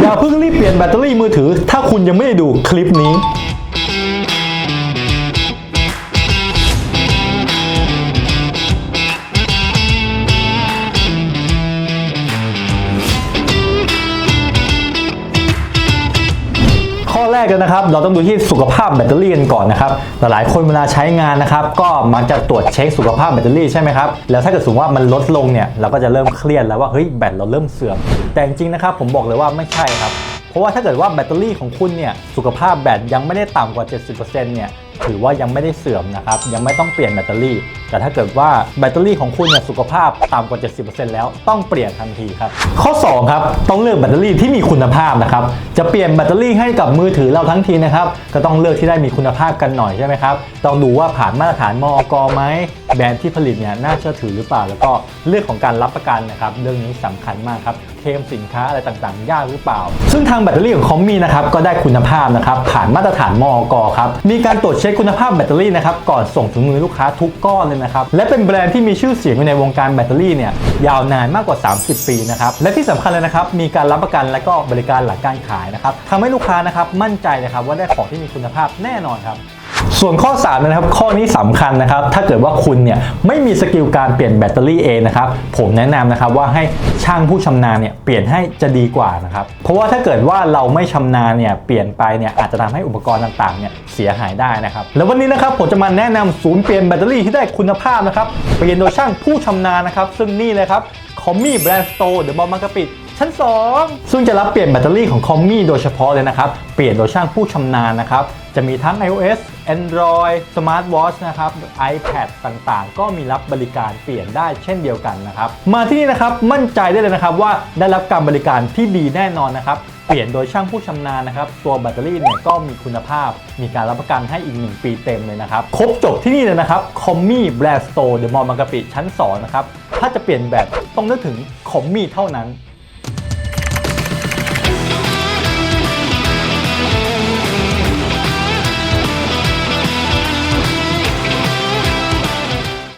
อย่าเพิ่งรีบเปลี่ยนแบตเตอรี่มือถือ ถ้าคุณยังไม่ได้ดูคลิปนี้ กเลยนะครับ เราต้องดูที่สุขภาพแบตเตอรี่กันก่อนนะครับ หลายๆคนเวลาใช้งานนะครับ ก็มักจะตรวจเช็คสุขภาพแบตเตอรี่ใช่ไหมครับ แล้วถ้าเกิดสมมติว่ามันลดลงเนี่ยเราก็จะเริ่มเครียดแล้วว่าเฮ้ยแบตเราเริ่มเสื่อม แต่จริงๆนะครับผมบอกเลยว่าไม่ใช่ครับ เพราะว่าถ้าเกิดว่าแบตเตอรี่ของคุณเนี่ยสุขภาพแบตยังไม่ได้ต่ำกว่า 70%เนี่ย ถือว่ายังไม่ได้เสื่อมนะครับยังไม่ต้องเปลี่ยนแบตเตอรี่ แต่ถ้าเกิดว่าแบตเตอรี่ของคุณเนี่ยสุขภาพต่ำกว่า 70%แล้วต้องเปลี่ยนทันทีครับข้อ2ครับต้องเลือกแบตเตอรี่ที่มีคุณภาพนะครับจะเปลี่ยนแบตเตอรี่ให้กับมือถือเราทั้งทีนะครับก็ต้องเลือกที่ได้มีคุณภาพกันหน่อยใช่ไหมครับต้องดูว่าผ่านมาตรฐานมอกไหมแบรนด์ที่ผลิตเนี่ยน่าเชื่อถือหรือเปล่า แล้วก็เรื่องของการรับประกันนะครับเรื่องนี้สำคัญมากครับ ลมสินค้าอะไรต่างๆ ยากหรือเปล่า ซึ่งทางแบตเตอรี่ของคอมมีนะครับก็ได้คุณภาพนะครับผ่านมาตรฐานมอกครับมีการตรวจเช็คคุณภาพแบตเตอรี่นะครับก่อนส่งถึงมือลูกค้าทุกก้อนเลยนะครับและเป็นแบรนด์ที่มีชื่อเสียงอยู่ในวงการแบตเตอรี่เนี่ยยาวนานมากกว่า 30 ปีนะครับและที่สำคัญเลยนะครับมีการรับประกันและก็บริการหลังการขายนะครับทำให้ลูกค้านะครับมั่นใจนะครับว่าได้ของที่มีคุณภาพแน่นอนครับ ส่วนข้อ3นะครับข้อนี้สำคัญนะครับ ถ้าเกิดว่าคุณเนี่ยไม่มีสกิลการเปลี่ยนแบตเตอรี่เองนะครับผมแนะนำนะครับว่าให้ช่างผู้ชำนาญเนี่ยเปลี่ยนให้จะดีกว่านะครับเพราะว่าถ้าเกิดว่าเราไม่ชำนาญเนี่ยเปลี่ยนไปเนี่ยอาจจะทำให้อุปกรณ์ต่างๆเนี่ยเสียหายได้นะครับแล้ววันนี้นะครับผมจะมาแนะนำศูนย์เปลี่ยนแบตเตอรี่ที่ได้คุณภาพนะครับเปลี่ยนโดยช่างผู้ชำนาญนะครับซึ่งนี่เลยครับคอมมี่แบรนด์สโตร์เดอะมอลล์บางกะปิ ชั้น 2 ซึ่งจะรับเปลี่ยนแบตเตอรี่ของคอมมี่โดยเฉพาะเลยนะครับ เปลี่ยนโดยช่างผู้ชำนาญนะครับ จะมีทั้ง iOS Android Smart Watch นะครับ iPad ต่างๆ ก็มีรับบริการเปลี่ยนได้เช่นเดียวกันนะครับ มาที่นี่นะครับมั่นใจได้เลยนะครับว่าได้รับการบริการที่ดีแน่นอนนะครับเปลี่ยนโดยช่างผู้ชำนาญนะครับ ตัวแบตเตอรี่เนี่ยก็มีคุณภาพ มีการรับประกันให้อีก 1 ปีเต็มเลยนะครับ ครบจบที่นี่เลยนะครับคอมมี่แบรนด์สโตร์เดอะมอลล์บางกะปิชั้น 2 นะครับ ถ้าจะเปลี่ยนแบตต้องนึกถึงคอมมี่เท่านั้น